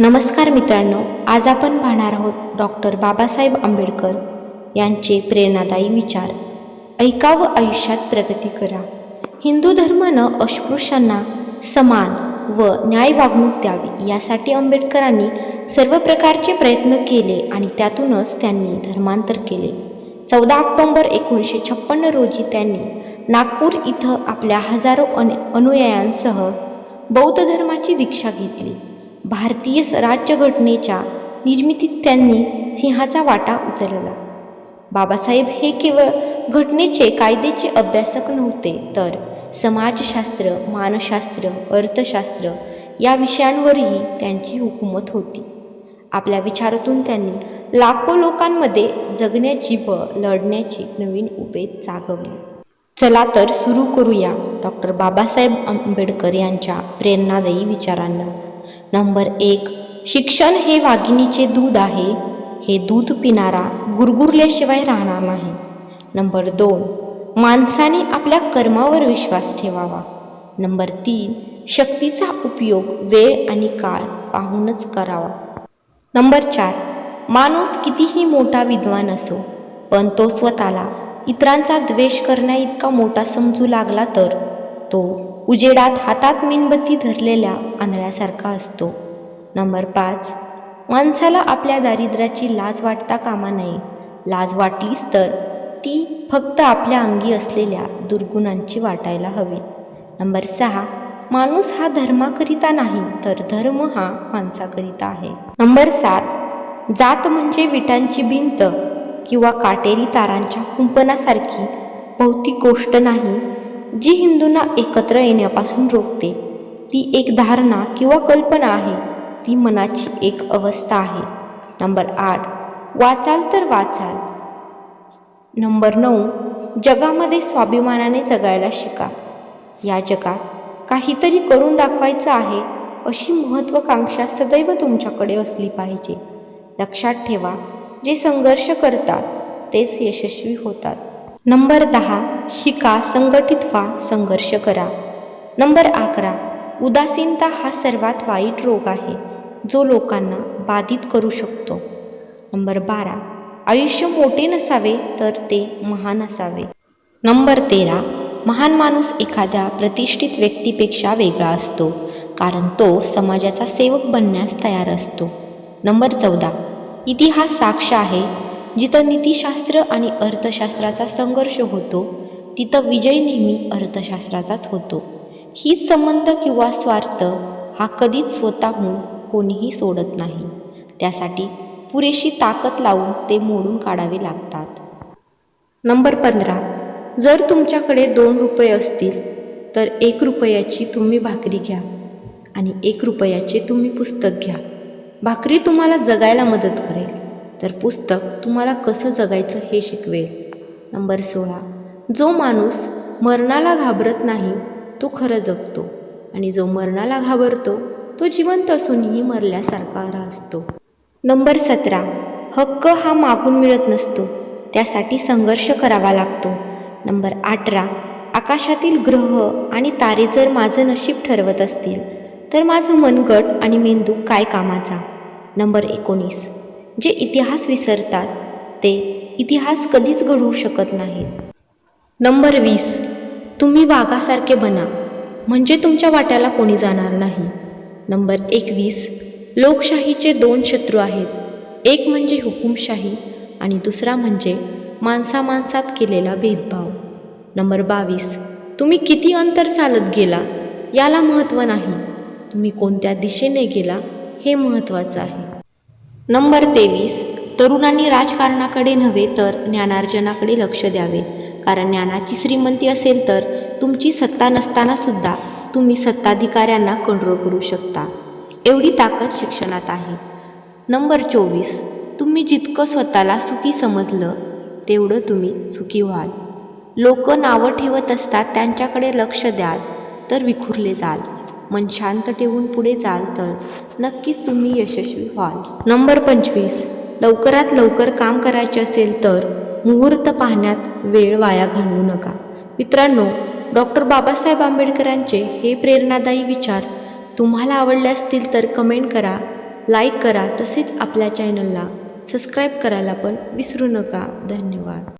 नमस्कार मित्रांनो आज आपण पाहणार आहोत डॉक्टर बाबासाहेब आंबेडकर यांचे प्रेरणादायी विचार. ऐका व आयुष्यात प्रगती करा. हिंदू धर्मानं अस्पृश्यांना समान व न्याय वागणूक द्यावी यासाठी आंबेडकरांनी सर्व प्रकारचे प्रयत्न केले आणि त्यातूनच त्यांनी धर्मांतर केले. चौदा ऑक्टोंबर एकोणीसशे छप्पन्न रोजी त्यांनी नागपूर इथं आपल्या हजारो अन अनुयायांसह बौद्ध धर्माची दीक्षा घेतली. भारतीय राज्यघटनेच्या निर्मितीत त्यांनी सिंहाचा वाटा उचलला. बाबासाहेब हे केवळ घटनेचे कायद्याचे अभ्यासक नव्हते तर समाजशास्त्र मानसशास्त्र अर्थशास्त्र या विषयांवरही त्यांची हुकूमत होती. आपल्या विचारातून त्यांनी लाखो लोकांमध्ये जगण्याची व लढण्याची नवीन उभे जागवली. चला तर सुरू करूया डॉक्टर बाबासाहेब आंबेडकर यांच्या प्रेरणादायी विचारांना. नंबर एक शिक्षण हे वाघिणीचे दूध आहे. हे दूध पिणारा गुरगुरल्याशिवाय राहणार नाही. नंबर दोन माणसाने आपल्या कर्मावर विश्वास ठेवावा. नंबर तीन शक्तीचा उपयोग वेळ आणि काळ पाहूनच करावा. नंबर चार माणूस कितीही मोठा विद्वान असो पण तो स्वतःला इतरांचा द्वेष करण्याइतका मोठा समजू लागला तर तो उजेडात हातात मेणबत्ती धरलेल्या आंधळ्यासारखा असतो. नंबर पाच. माणसाला आपल्या दारिद्र्याची लाज वाटता कामा नये. लाज वाटलीच तर ती फक्त आपल्या अंगी असलेल्या दुर्गुणांची वाटायला हवी. नंबर सहा. माणूस हा धर्माकरिता नाही तर धर्म हा माणसाकरिता आहे. नंबर सात. जात म्हणजे विटांची भिंत किंवा काटेरी तारांच्या कुंपणासारखी भौतिक गोष्ट नाही जी हिंदूंना एकत्र येण्यापासून रोखते ती एक धारणा किंवा कल्पना आहे ती मनाची एक अवस्था आहे. नंबर आठ वाचाल तर वाचाल. नंबर नऊ जगामध्ये स्वाभिमानाने जगायला शिका. या जगात काहीतरी करून दाखवायचं आहे अशी महत्त्वाकांक्षा सदैव तुमच्याकडे असली पाहिजे. लक्षात ठेवा जे संघर्ष करतात तेच यशस्वी होतात. नंबर दहा शिका संघटित व्हा संघर्ष करा. नंबर अकरा उदासीनता हा सर्वात वाईट रोग आहे जो लोकांना बाधित करू शकतो. नंबर बारा आयुष्य मोठे नसावे तर ते महान असावे. नंबर तेरा महान माणूस एखाद्या प्रतिष्ठित व्यक्तीपेक्षा वेगळा असतो कारण तो समाजाचा सेवक बनण्यास तयार असतो. नंबर चौदा इतिहास साक्ष आहे जिथं नीतिशास्त्र आणि अर्थशास्त्राचा संघर्ष होतो तिथं विजय नेहमी अर्थशास्त्राचाच होतो. हीच संबंध किंवा स्वार्थ हा कधीच स्वतःहून कोणीही सोडत नाही. त्यासाठी पुरेशी ताकद लावून ते मोडून काढावे लागतात. नंबर पंधरा. जर तुमच्याकडे दोन रुपये असतील तर एक रुपयाची तुम्ही भाकरी घ्या आणि एक रुपयाचे तुम्ही पुस्तक घ्या. भाकरी तुम्हाला जगायला मदत करेल. तर पुस्तक तुम्हाला कसं जगायचं हे शिकवेल. नंबर सोळा. जो माणूस मरणाला घाबरत नाही तो खरं जगतो. आणि जो मरणाला घाबरतो तो जिवंत असूनही मरल्यासारखा असतो नंबर सतरा. हक्क हा मागून मिळत नसतो त्यासाठी संघर्ष करावा लागतो. नंबर अठरा. आकाशातील ग्रह आणि तारे जर माझं नशीब ठरवत असतील तर माझं मनगट आणि मेंदू काय कामाचा? नंबर एकोणीस. जे इतिहास विसरतात ते इतिहास कधीच घडवू शकत नाहीत. नंबर वीस. तुम्ही वाघासारखे बना म्हणजे तुमच्या वाट्याला कोणी जाणार नाही. नंबर एकवीस. लोकशाहीचे दोन शत्रू आहेत. एक म्हणजे हुकुमशाही आणि दुसरा म्हणजे माणसा माणसात केलेला भेदभाव. नंबर बावीस. तुम्ही किती अंतर चालत गेला याला महत्त्व नाही. तुम्ही कोणत्या दिशेने गेला हे महत्त्वाचं आहे. नंबर तेवीस. तरुणांनी राजकारणाकडे नव्हे तर ज्ञानार्जनाकडे लक्ष द्यावे. कारण ज्ञानाची श्रीमंती असेल तर तुमची सत्ता नसताना सुद्धा तुम्ही सत्ताधिकाऱ्यांना कंट्रोल करू शकता. एवढी ताकद शिक्षणात आहे. नंबर चोवीस. तुम्ही जितकं स्वतःला सुखी समजलं तेवढं तुम्ही सुखी व्हाल. लोक नावं ठेवत असतात त्यांच्याकडे लक्ष द्याल तर विखुरले जाल. मन शांत ठेवून पुढे जाल तर नक्कीच तुम्ही यशस्वी व्हाल. नंबर पंचवीस. लवकरात लवकर काम करायचे असेल तर मुहूर्त पाहण्यात वेळ वाया घालवू नका. मित्रांनो डॉक्टर बाबासाहेब आंबेडकरांचे हे प्रेरणादायी विचार तुम्हाला आवडले असतील तर कमेंट करा लाईक करा तसेच आपल्या चॅनलला सबस्क्राईब करायला पण विसरू नका. धन्यवाद.